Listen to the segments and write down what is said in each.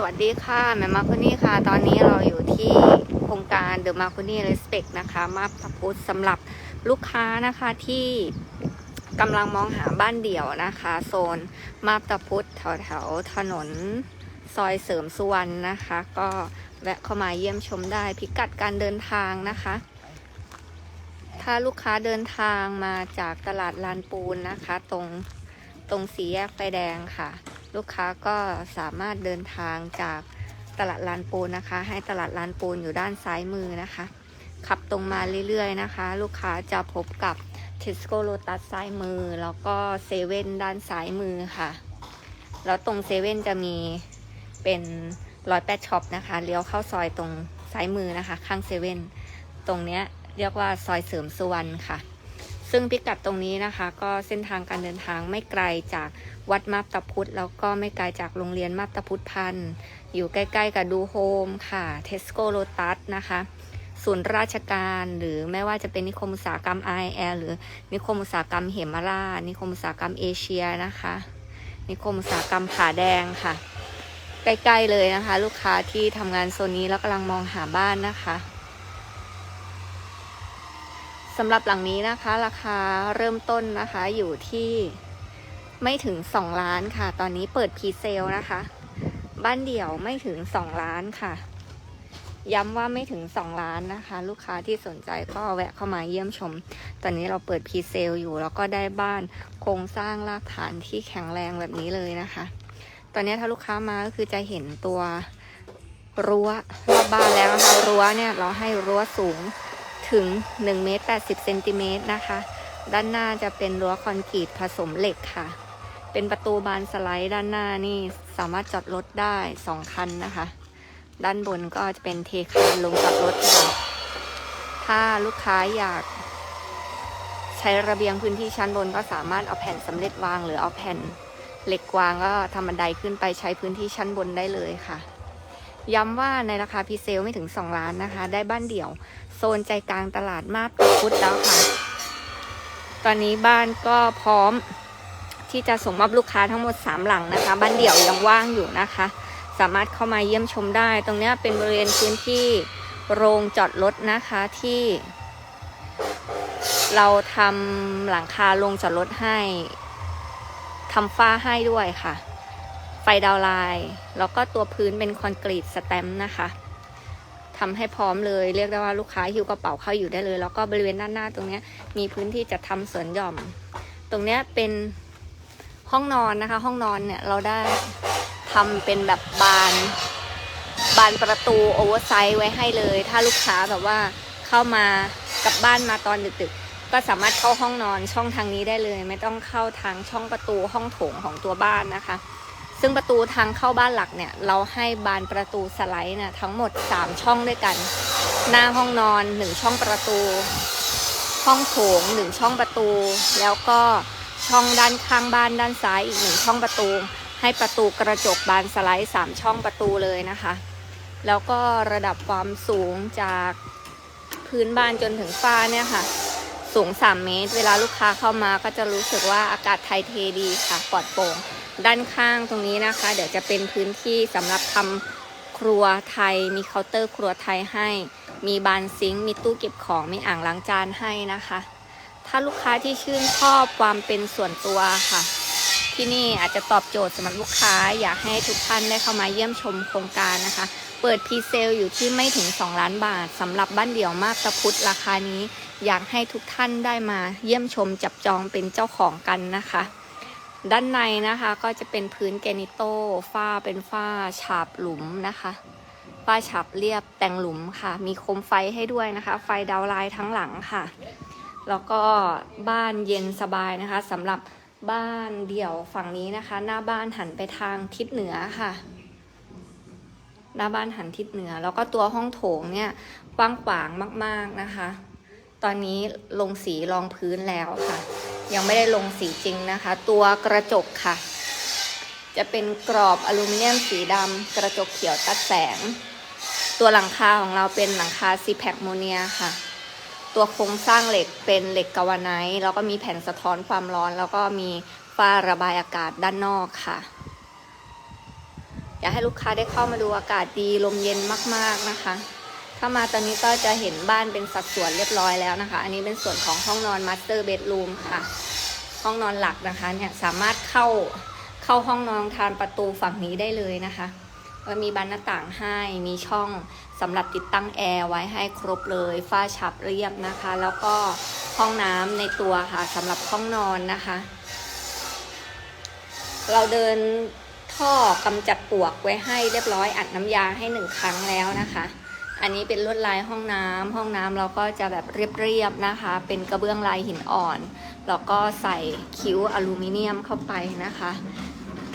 สวัสดีค่ะแมมมาคุนี่ค่ะ ตอนนี้เราอยู่ที่โครงการเดอะมาคุนี่เ e สเปกนะคะมาพพุทธสำหรับลูกค้านะคะที่กำลังมองหาบ้านเดี่ยวนะคะ โซนมาบตาพุทธแถวแถวถนนซอยเสริมสุวรรณนะคะ ก็แวะเข้ามาเยี่ยมชมได้พิกัดการเดินทางนะคะ ถ้าลูกค้าเดินทางมาจากตลาดลานปูนนะคะ ตรงตรงสีแยกไฟแดงค่ะ ลูกค้าก็สามารถเดินทางจากตลาดลานปูนนะคะ ให้ตลาดลานปูนอยู่ด้านซ้ายมือนะคะ ขับตรงมาเรื่อยๆนะคะ ลูกค้าจะพบกับเทสโก้โ t ตัสซ้ายมือ แล้วก็เซเว่นด้านซ้ายมือค่ะ แล้วตรงเซเว่นจะมีเป็นร้อยแปดช็อปนะคะ เลี้ยวเข้าซอยตรงซ้ายมือนะคะ ข้างเซเว่น ตรงเนี้ยเรียกว่าซอยเสริมสุวรรณค่ะ ซึ่งพิกัดตรงนี้นะคะ ก็เส้นทางการเดินทางไม่ไกลจากวัดมาบตาพุธแล้วก็ไม่ไกลจากโรงเรียนมาบตาพุธพันธ์อยู่ใกล้ๆกับดูโฮมค่ะเทสโก้โ t ตัสนะคะศูนย์ราชการหรือไม่ว่าจะเป็นนิคมอุตสาหกรรม i อหรือนิคมอุตสาหกรรมเหมรานิคมอุตสาหกรรมเอเชียนะคะ นิคมอุตสาหกรรมผาแดงค่ะ ใกล้ๆเลยนะคะ ลูกค้าที่ทำงานโซนนี้แล้วกำลังมองหาบ้านนะคะ สำหรับหลังนี้นะคะ ราคาเริ่มต้นนะคะอยู่ที่ไม่ถึง 2 ล้านค่ะ ตอนนี้เปิดพรีเซลนะคะ บ้านเดี่ยวไม่ถึง 2 ล้านค่ะ ย้ำว่าไม่ถึง 2 ล้านนะคะ ลูกค้าที่สนใจก็แวะเข้ามาเยี่ยมชม ตอนนี้เราเปิดพรีเซลอยู่ แล้วก็ได้บ้านโครงสร้างรากฐานที่แข็งแรงแบบนี้เลยนะคะ ตอนนี้ถ้าลูกค้ามาก็คือจะเห็นตัวรั้วรอบบ้านแล้วนะคะรั้วเนี่ยเราให้รั้วสูง ถึง1เมตร80เซนติเมตรนะคะ ด้านหน้าจะเป็นรั้วคอนกรีตผสมเหล็กค่ะ เป็นประตูบานสไลด์ด้านหน้านี่สามารถจอดรถได้สองคันนะคะ ด้านบนก็จะเป็นเทคานลงจอดรถค่ะ ถ้าลูกค้าอยาก ใช้ระเบียงพื้นที่ชั้นบนก็สามารถเอาแผ่นสำเร็จวางหรือเอาแผ่นเหล็กวางก็ทำบันไดขึ้นไปใช้พื้นที่ชั้นบนได้เลยค่ะ ย้ำว่าในราคาพีเซลไม่ถึง 2 ล้านนะคะ ได้บ้านเดี่ยว โซนใจกลางตลาดมาบตาพุธแล้วค่ะ ตอนนี้บ้านก็พร้อมที่จะส่งมอบลูกค้าทั้งหมด 3 หลังนะคะ บ้านเดี่ยวยังว่างอยู่นะคะ สามารถเข้ามาเยี่ยมชมได้ ตรงนี้เป็นบริเวณพื้นที่โรงจอดรถนะคะที่ เราทำหลังคาโรงจอดรถให้ทำฝ้าให้ด้วยค่ะ ฟดาวไลน์แล้วก็ตัวพื้นเป็นคอนกรีตสแตมป์นะคะทำให้พร้อมเลยเรียกได้ว่าลูกค้าหิ้วกระเป๋าเข้าอยู่ได้เลย แล้วก็บริเวณด้านหน้าตรงนี้มีพื้นที่จะทำสวนหย่อม ตรงนี้เป็นห้องนอนนะคะ ห้องนอนเนี่ยเราได้ทำเป็นแบบบานบานประตูโอเวอร์ไซส์ไว้ให้เลย ถ้าลูกค้าแบบว่าเข้ามากลับบ้านมาตอนดึกๆ ก็สามารถเข้าห้องนอนช่องทางนี้ได้เลย ไม่ต้องเข้าทางช่องประตูห้องโถงของตัวบ้านนะคะ ซึ่งประตูทางเข้าบ้านหลักเนี่ย เราให้บานประตูสไลด์นะทั้งหมด 3 ช่องด้วยกัน หน้าห้องนอน 1 ช่องประตู ห้องโถง 1 ช่องประตู แล้วก็ช่องด้านข้างบ้านด้านซ้ายอีก 1 ช่องประตู ให้ประตูกระจกบานสไลด์ 3 ช่องประตูเลยนะคะ แล้วก็ระดับความสูงจากพื้นบ้านจนถึงฝ้าเนี่ยค่ะสูง 3 เมตร เวลาลูกค้าเข้ามาก็จะรู้สึกว่าอากาศไทยเทดีค่ะปลอดโปร่ง ด้านข้างตรงนี้นะคะ เดี๋ยวจะเป็นพื้นที่สำหรับทำครัวไทย มีเคาน์เตอร์ครัวไทยให้ มีบานซิงค์มีตู้เก็บของ มีอ่างล้างจานให้นะคะ ถ้าลูกค้าที่ชื่นชอบความเป็นส่วนตัวค่ะ ที่นี่อาจจะตอบโจทย์สำหรับลูกค้า อยากให้ทุกท่านได้เข้ามาเยี่ยมชมโครงการนะคะ เปิดพรีเซลอยู่ที่ไม่ถึง 2 ล้านบาทสำหรับบ้านเดี่ยวมาบตะพุธราคานี้ อยากให้ทุกท่านได้มาเยี่ยมชมจับจองเป็นเจ้าของกันนะคะ ด้านในนะคะก็จะเป็นพื้นแกนิโต้ฝ้าเป็นฝ้าฉาบหลุมนะคะฝ้าฉาบเรียบแต่งหลุมค่ะ มีโคมไฟให้ด้วยนะคะ ไฟดาวไลน์ทั้งหลังค่ะ แล้วก็บ้านเย็นสบายนะคะสำหรับบ้านเดี่ยวฝั่งนี้นะคะ หน้าบ้านหันไปทางทิศเหนือค่ะ หน้าบ้านหันทิศเหนือ แล้วก็ตัวห้องโถงเนี่ยกว้างขวางมาก ๆนะคะ ตอนนี้ลงสีรองพื้นแล้วค่ะ ยังไม่ได้ลงสีจริงนะคะ ตัวกระจกค่ะ จะเป็นกรอบอลูมิเนียมสีดำกระจกเขียวตัดแสง ตัวหลังคาของเราเป็นหลังคาซีแพคโมเนียค่ะ ตัวโครงสร้างเหล็กเป็นเหล็กกาวไนท์แล้วก็มีแผ่นสะท้อนความร้อน แล้วก็มีฝ้าระบายอากาศด้านนอกค่ะอยากให้ลูกค้าได้เข้ามาดูอากาศดีลมเย็นมาก ๆ นะคะ ถ้ามาตอนนี้ก็จะเห็นบ้านเป็นสัดส่วนเรียบร้อยแล้วนะคะ อันนี้เป็นส่วนของห้องนอนมาสเตอร์เบดรูมค่ะ ห้องนอนหลักนะคะเนี่ยสามารถเข้าเข้าห้องนอนทานประตูฝั่งนี้ได้เลยนะคะก็มีบานหน้าต่างให้มีช่องสำหรับติดตั้งแอร์ไว้ให้ครบเลยฝ้าฉับเรียบนะคะ แล้วก็ห้องน้ำในตัวค่ะสำหรับห้องนอนนะคะ เราเดินท่อกำจัดปวกไว้ให้เรียบร้อยอัดน้ำยาให้หนึ่งครั้งแล้วนะคะ อันนี้เป็นลวดลายห้องน้ำห้องน้ำเราก็จะแบบเรียบๆนะคะ เป็นกระเบื้องลายหินอ่อน แล้วก็ใส่คิ้วอลูมิเนียมเข้าไปนะคะ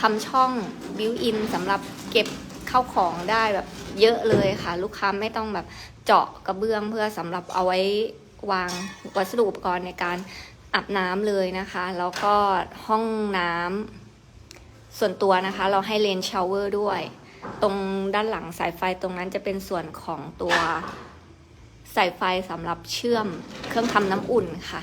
ทำช่องบิวอินสำหรับเก็บเข้าของได้แบบเยอะเลยค่ะ ลูกค้าไม่ต้องแบบเจาะกระเบื้องเพื่อสำหรับเอาไว้วางวัสดุอุปกรณ์ในการอาบน้ำเลยนะคะ แล้วก็ห้องน้ำส่วนตัวนะคะ เราให้เลนชาวเวอร์ด้วย ตรงด้านหลังสายไฟตรงนั้นจะเป็นส่วนของตัวสายไฟสำหรับเชื่อมเครื่องทำน้ำอุ่นค่ะ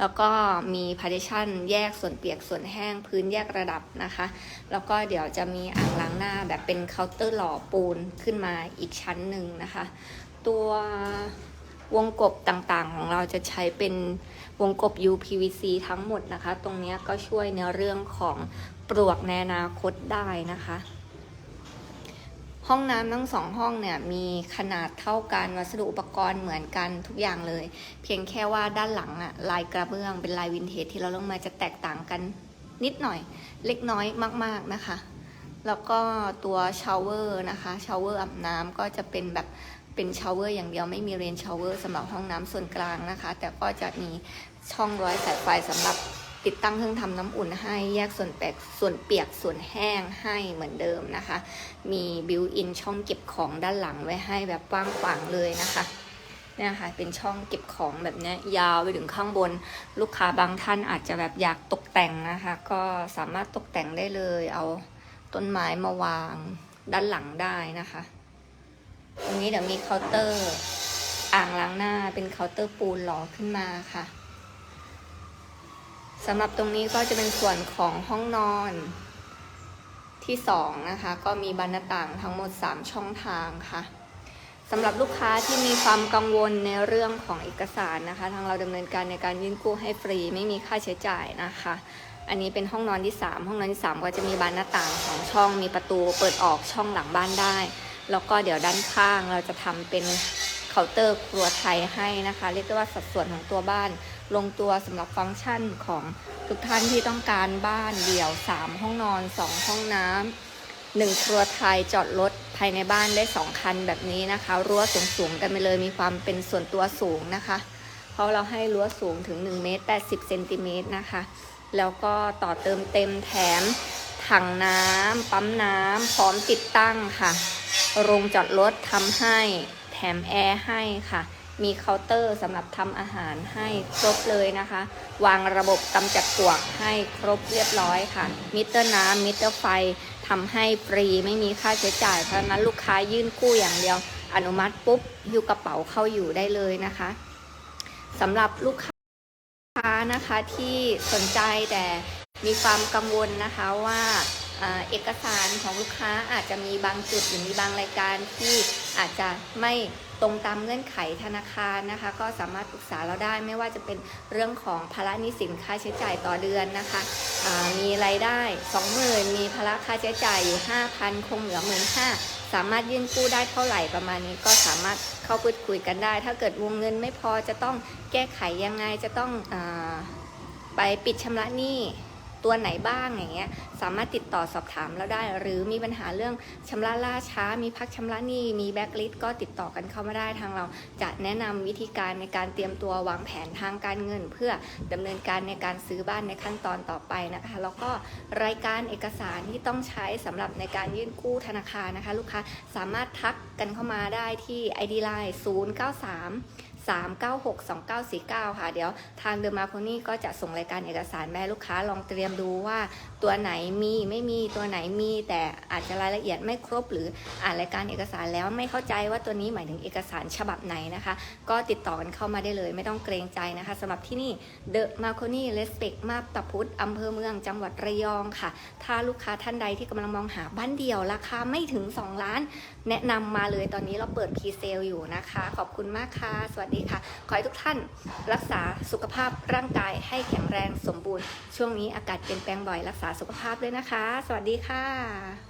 แล้วก็มี partition แยกส่วนเปียกส่วนแห้งพื้นแยกระดับนะคะ แล้วก็เดี๋ยวจะมีอ่างล้างหน้าแบบเป็นเคาน์เตอร์หล่อปูนขึ้นมาอีกชั้นหนึ่งนะคะ ตัววงกบต่างๆ ของเราจะใช้เป็นวงกบ UPVC ทั้งหมดนะคะ ตรงนี้ก็ช่วยในเรื่องของปลวกในอนาคตได้นะคะ ห้องน้ำทั้งสองห้องเนี่ยมีขนาดเท่ากันวัสดุอุปกรณ์เหมือนกันทุกอย่างเลย เพียงแค่ว่าด้านหลังอะลายกระเบื้องเป็นลายวินเทจที่เราลงมาจะแตกต่างกันนิดหน่อยเล็กน้อยมาก ๆนะคะ แล้วก็ตัวชาวเวอร์นะคะชาวเวอร์อาบน้ำก็จะเป็นแบบเป็นชาวเวอร์อย่างเดียวไม่มีเรนชาวเวอร์สำหรับห้องน้ำส่วนกลางนะคะ แต่ก็จะมีช่องร้อยสายไฟสำหรับ ติดตั้งเครื่องทำน้ำอุ่นให้แยกส่วนแปกส่วนเปียกส่วนแห้งให้เหมือนเดิมนะคะ มีบิวอินช่องเก็บของด้านหลังไว้ให้แบบกว้างขวางเลยนะคะเนี่ยค่ะเป็นช่องเก็บของแบบนี้ยาวไปถึงข้างบน ลูกค้าบางท่านอาจจะแบบอยากตกแต่งนะคะ ก็สามารถตกแต่งได้เลย เอาต้นไม้มาวางด้านหลังได้นะคะ ตรงนี้เดี๋ยวมีเคาน์เตอร์ อ่างล้างหน้าเป็นเคาน์เตอร์ปูนหล่อขึ้นมาค่ะ สำหรับตรงนี้ก็จะเป็นส่วนของห้องนอนที่สองนะคะก็มีบานหน้าต่างทั้งหมด 3 ช่องทางค่ะสำหรับลูกค้าที่มีความกังวลในเรื่องของเอกสารนะคะ ทางเราดำเนินการในการยื่นกู้ให้ฟรีไม่มีค่าใช้จ่ายนะคะ อันนี้เป็นห้องนอนที่ 3 ห้องนอนที่ 3 ก็จะมีบานหน้าต่างสองช่อง มีประตูเปิดออกช่องหลังบ้านได้ แล้วก็เดี๋ยวด้านข้างเราจะทำเป็นเคาน์เตอร์ครัวไทยให้นะคะ เรียกได้ว่าสัดส่วนของตัวบ้าน ลงตัวสำหรับฟังก์ชันของทุกท่านที่ต้องการบ้านเดี่ยว 3 ห้องนอน 2 ห้องน้ำหนึ่งครัวไทยจอดรถภายในบ้านได้ 2 คันแบบนี้นะคะรั้วสูงๆกันไปเลยมีความเป็นส่วนตัวสูงนะคะ เพราะเราให้รั้วสูงถึง1เมตร80เซนติเมตรนะคะ แล้วก็ต่อเติมเต็มแถมถังน้ำปั๊มน้ำพร้อมติดตั้งค่ะ โรงจอดรถทำให้แถมแอร์ให้ค่ะ มีเคาน์เตอร์สำหรับทำอาหารให้ครบเลยนะคะ วางระบบกำจัดปวกให้ครบเรียบร้อยค่ะ มิเตอร์น้ำมิเตอร์ไฟทำให้ฟรีไม่มีค่าใช้จ่ายเพราะนั้นลูกค้ายื่นกู้อย่างเดียว อนุมัติปุ๊บอยู่กระเป๋าเข้าอยู่ได้เลยนะคะสำหรับลูกค้า้านะคะที่สนใจแต่มีความกังวลนะคะว่าเอกสารของลูกค้าอาจจะมีบางจุดหรือมีบางรายการที่อาจจะไม่ ตรงตามเงื่อนไขธนาคารนะคะ ก็สามารถปรึกษาเราได้ไม่ว่าจะเป็นเรื่องของภาระหนี้สินค่าใช้จ่ายต่อเดือนนะคะมีรายได้ 20,000 มีภาระค่าใช้จ่ายอยู่ 5,000 คงเหลือ 1 5ื่นสามารถยื่นกู้ได้เท่าไหร่ประมาณนี้ก็สามารถเข้าพูดคุยกันได้ ถ้าเกิดวงเงินไม่พอจะต้องแก้ไขยังไงจะต้องอไปปิดชำระหนี้ ตัวไหนบ้างอย่างเงี้ยสามารถติดต่อสอบถามเราได้ หรือมีปัญหาเรื่องชำระล่าช้า มีพักชำระหนี้มีแบ็กลิสก็ติดต่อกันเข้ามาได้ทางเรา จะแนะนำวิธีการในการเตรียมตัววางแผนทางการเงิน เพื่อดำเนินการในการซื้อบ้านในขั้นตอนต่อไปนะคะ แล้วก็รายการเอกสารที่ต้องใช้สำหรับในการยื่นกู้ธนาคารนะคะ ลูกค้าสามารถทักกันเข้ามาได้ที่ ID Line 093 3962949 ค่ะ เดี๋ยวทางเดอะมาโคนี่ก็จะส่งรายการเอกสารแม่ลูกค้าลองเตรียมดูว่าตัวไหนมีไม่มีตัวไหนมีแต่อาจจะรายละเอียดไม่ครบ หรืออ่านรายการเอกสารแล้วไม่เข้าใจว่าตัวนี้หมายถึงเอกสารฉบับไหนนะคะ ก็ติดต่อกันเข้ามาได้เลย ไม่ต้องเกรงใจนะคะสำหรับที่นี่เดอะมาโคนี่เลสเปกมาบตพุธอำเภอเมืองจังหวัดระยองค่ะ ถ้าลูกค้าท่านใดที่กำลังมองหาบ้านเดี่ยวราคาไม่ถึง 2 ล้าน แนะนำมาเลยตอนนี้เราเปิดพรีเซลอยู่นะคะ ขอบคุณมากค่ะ สวัสดีดีค่ะ ขอให้ทุกท่านรักษาสุขภาพร่างกายให้แข็งแรงสมบูรณ์ ช่วงนี้อากาศเปลี่ยนแปลงบ่อยรักษาสุขภาพด้วยนะคะ สวัสดีค่ะ